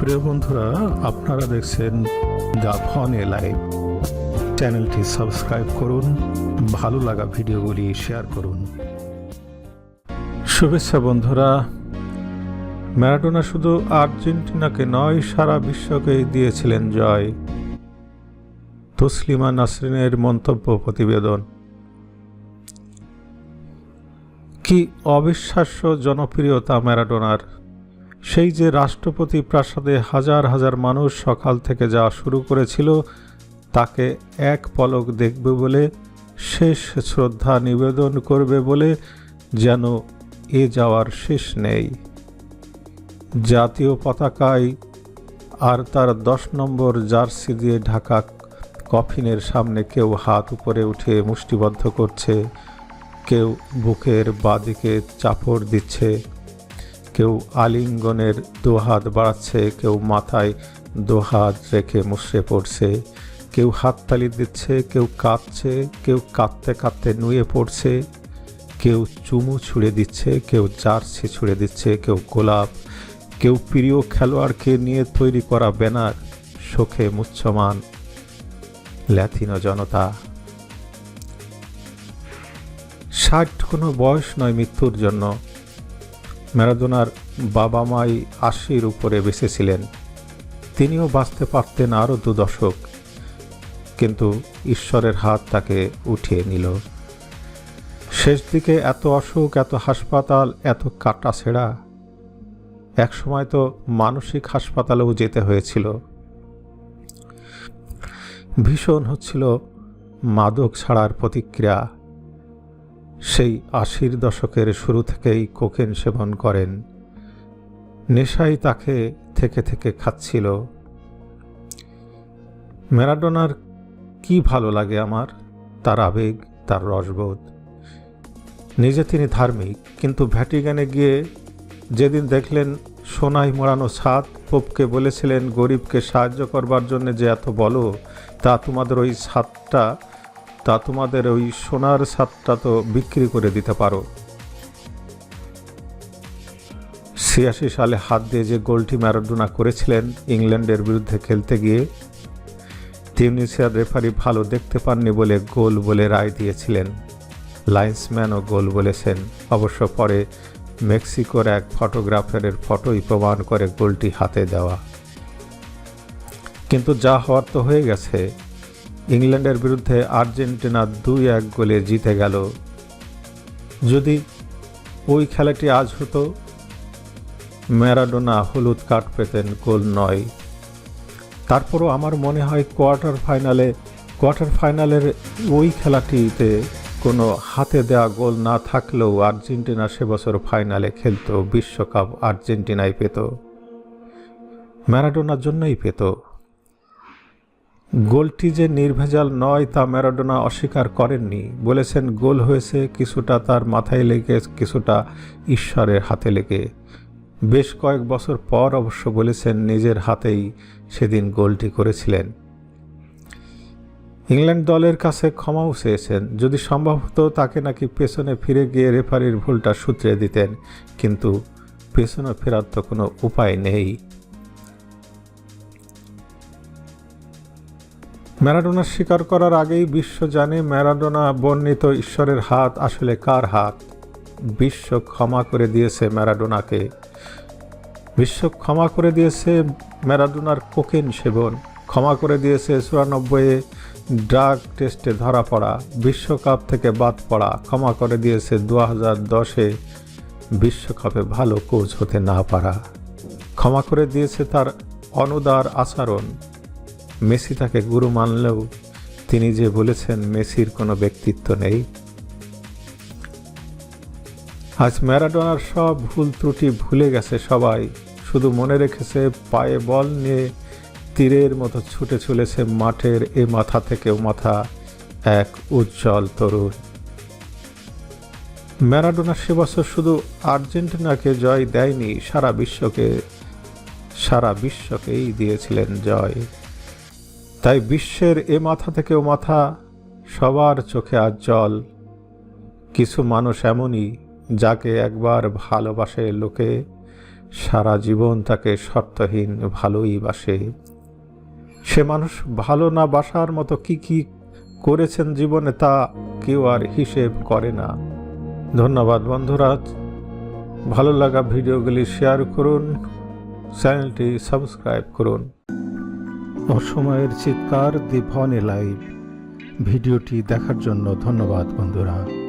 প্রিয় বন্ধুরা, আপনারা দেখছেন দ্য ফন এ লাইভ চ্যানেলটি সাবস্ক্রাইব করুন, ভালো লাগা ভিডিওগুলি শেয়ার করুন। শুভেচ্ছা বন্ধুরা, ম্যারাডোনা শুধু আর্জেন্টিনাকে নয়, সারা বিশ্বকেই দিয়েছিলেন জয়। তসলিমা নাসরিনের মন্তব্য প্রতিবেদন। কি অবিশ্বাস্য জনপ্রিয়তা ম্যারাডোনার। সেই যে রাষ্ট্রপতি প্রাসাদে হাজার হাজার মানুষ সকাল থেকে যাওয়া শুরু করেছিল, তাকে এক পলক দেখবে বলে, শেষ শ্রদ্ধা নিবেদন করবে বলে যেন এ যাওয়ার শেষ নেই। জাতীয় পতাকায় আর তার দশ নম্বর জার্সি দিয়ে ঢাকা কফিনের সামনে কেউ হাত উপরে উঠে মুষ্টিবদ্ধ করছে, কেউ বুকের বাদিকে চাপড় দিচ্ছে। কেউ আলিঙ্গনের দোহাত বাড়াচ্ছে, কেউ মাথায় দোহাত রেখে মুষড়ে পড়ছে, কেউ হাততালি দিচ্ছে, কেউ কাঁদছে, কেউ কাঁদতে কাঁদতে নুয়ে পড়ছে, কেউ চুমু ছুঁড়ে দিচ্ছে, কেউ জার্সি ছুঁড়ে দিচ্ছে, কেউ গোলাপ, কেউ প্রিয় খেলোয়াড়কে নিয়ে তৈরি করা ব্যানার শোখে মুচ্ছমান ল্যাথিনো জনতা। ষাট কোনো বয়স নয় মৃত্যুর জন্য। ম্যারাডোনার বাবা মাই আশির উপরে বেঁচেছিলেন। তিনিও বাঁচতে পারতেন আরও দু দশক, কিন্তু ঈশ্বরের হাত তাকে উঠিয়ে নিল। শেষ দিকে এত অসুখ, এত হাসপাতাল, এত কাটা ছেঁড়া। এক সময় তো মানসিক হাসপাতালেও যেতে হয়েছিল। ভীষণ হচ্ছিল মাদক ছাড়ার প্রতিক্রিয়া। সেই আশির দশকের শুরু থেকেই কোকেন সেবন করেন। নেশাই তাকে থেকে থেকে খাচ্ছিল। ম্যারাডোনার কি ভালো লাগে আমার? তার আবেগ, তার রসবোধ। নিজে তিনি ধার্মিক, কিন্তু ভ্যাটিগানে গিয়ে যেদিন দেখলেন সোনাই মোড়ানো ছাদ, পোপকে বলেছিলেন, গরিবকে সাহায্য করবার জন্য যে এত বলো, তা তোমাদের ওই ছাদটা তা তোমাদের ওই সোনার ছাদটা তো বিক্রি করে দিতে পারো। ছিয়াশি সালে হাত দিয়ে যে গোলটি ম্যারাডোনা করেছিলেন ইংল্যান্ডের বিরুদ্ধে খেলতে গিয়ে, তিউনিসিয়ার রেফারি ভালো দেখতে পাননি বলে গোল বলে রায় দিয়েছিলেন। লাইন্সম্যানও গোল বলেছেন। অবশ্য পরে মেক্সিকোর এক ফটোগ্রাফারের ফটোই প্রমাণ করে গোলটি হাতে দেওয়া। কিন্তু যা হওয়ার তো হয়ে গেছে। ইংল্যান্ডের বিরুদ্ধে আর্জেন্টিনা দুই এক গোলে জিতে গেল। যদি ওই খেলাটি আজ হতো, ম্যারাডোনা হলুদ কার্ড পেতেন গোল নয়। তারপরও আমার মনে হয় কোয়ার্টার ফাইনালে, কোয়ার্টার ফাইনালের ওই খেলাটিতে কোনো হাতে দেওয়া গোল না থাকলেও আর্জেন্টিনা সে বছর ফাইনালে খেলতো, বিশ্বকাপ আর্জেন্টিনায় পেত। ম্যারাডোনার জন্যই পেত। গোলটি যে নির্ভেজাল নয় তা ম্যারাডোনা অস্বীকার করেননি। বলেছেন, গোল হয়েছে কিছুটা তার মাথায় লেগে, কিছুটা ঈশ্বরের হাতে লেগে। বেশ কয়েক বছর পর অবশ্য বলেছেন, নিজের হাতেই সেদিন গোলটি করেছিলেন। ইংল্যান্ড দলের কাছে ক্ষমাও চেয়েছেন। যদি সম্ভব হতো, তাকে নাকি পেছনে ফিরে গিয়ে রেফারির ভুলটা সূত্রে দিতেন। কিন্তু পেছনে ফেরার তো কোনো উপায় নেই। ম্যারাডোনা স্বীকার করার আগেই বিশ্ব জানে ম্যারাডোনা বর্ণিত ঈশ্বরের হাত আসলে কার হাত? বিশ্ব ক্ষমা করে দিয়েছে ম্যারাডোনাকে। বিশ্ব ক্ষমা করে দিয়েছে ম্যারাডোনার কোকেন সেবন। ক্ষমা করে দিয়েছে চুরানব্বইয়ে ড্রাগ টেস্টে ধরা পড়া। বিশ্বকাপ থেকে বাদ পড়া। ক্ষমা করে দিয়েছে দু হাজার দশে বিশ্বকাপে ভালো কোচ হতে না পারা। ক্ষমা করে দিয়েছে তার অনুদার আচরণ। মেসি তাকে গুরু মানলেও তিনি যে বলেছেন, মেসির কোনো ব্যক্তিত্ব নেই। আজ ম্যারাডোনার সব ভুল ত্রুটি ভুলে গেছে সবাই। শুধু মনে রেখেছে, পায়ে বল নিয়ে তীরের মতো ছুটে চলেছে মাঠের এ মাথা থেকে ও মাথা, এক উজ্জ্বল তরুণ। ম্যারাডোনা সে বছর শুধু আর্জেন্টিনাকে জয় দেয়নি, সারা বিশ্বকে, সারা বিশ্বকেই দিয়েছিলেন জয়। তাই বিশ্বের এ মাথা থেকে ও মাথা সবার চোখে আজ জল। কিছু মানুষ এমনই যাকে একবার ভালোবাসে লোকে, সারা জীবন তাকে শর্তহীন ভালোই বাসে। সে মানুষ ভালো না বাসার মতো কি কি করেছেন জীবনে তা কেউ আর হিসেব করে না। ধন্যবাদ বন্ধুরা, ভালো লাগা ভিডিওগুলি শেয়ার করুন, চ্যানেলটি সাবস্ক্রাইব করুন। অসময়ের চিৎকার দি ভনে লাইভ ভিডিওটি দেখার জন্য ধন্যবাদ বন্ধুরা।